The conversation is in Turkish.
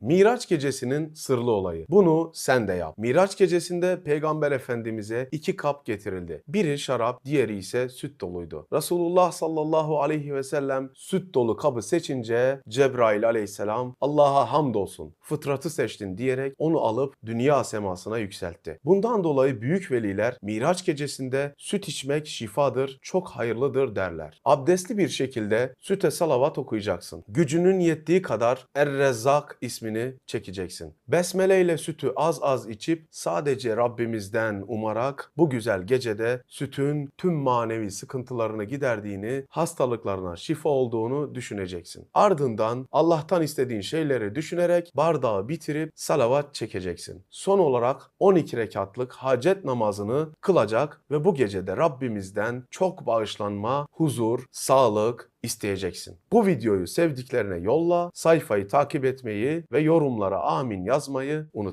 Miraç gecesinin sırlı olayı. Bunu sen de yap. Miraç gecesinde Peygamber Efendimiz'e iki kap getirildi. Biri şarap, diğeri ise süt doluydu. Resulullah sallallahu aleyhi ve sellem süt dolu kabı seçince Cebrail aleyhisselam Allah'a hamdolsun fıtratı seçtin diyerek onu alıp dünya semasına yükseltti. Bundan dolayı büyük veliler Miraç gecesinde süt içmek şifadır, çok hayırlıdır derler. Abdestli bir şekilde süte salavat okuyacaksın. Gücünün yettiği kadar Er-Rezzak ismini çekeceksin. Besmele ile sütü az az içip sadece Rabbimizden umarak bu güzel gecede sütün tüm manevi sıkıntılarını giderdiğini, hastalıklarına şifa olduğunu düşüneceksin. Ardından Allah'tan istediğin şeyleri düşünerek bardağı bitirip salavat çekeceksin. Son olarak 12 rekatlık hacet namazını kılacak ve bu gecede Rabbimizden çok bağışlanma, huzur, sağlık isteyeceksin. Bu videoyu sevdiklerine yolla, sayfayı takip etmeyi ve yorumlara amin yazmayı unutma.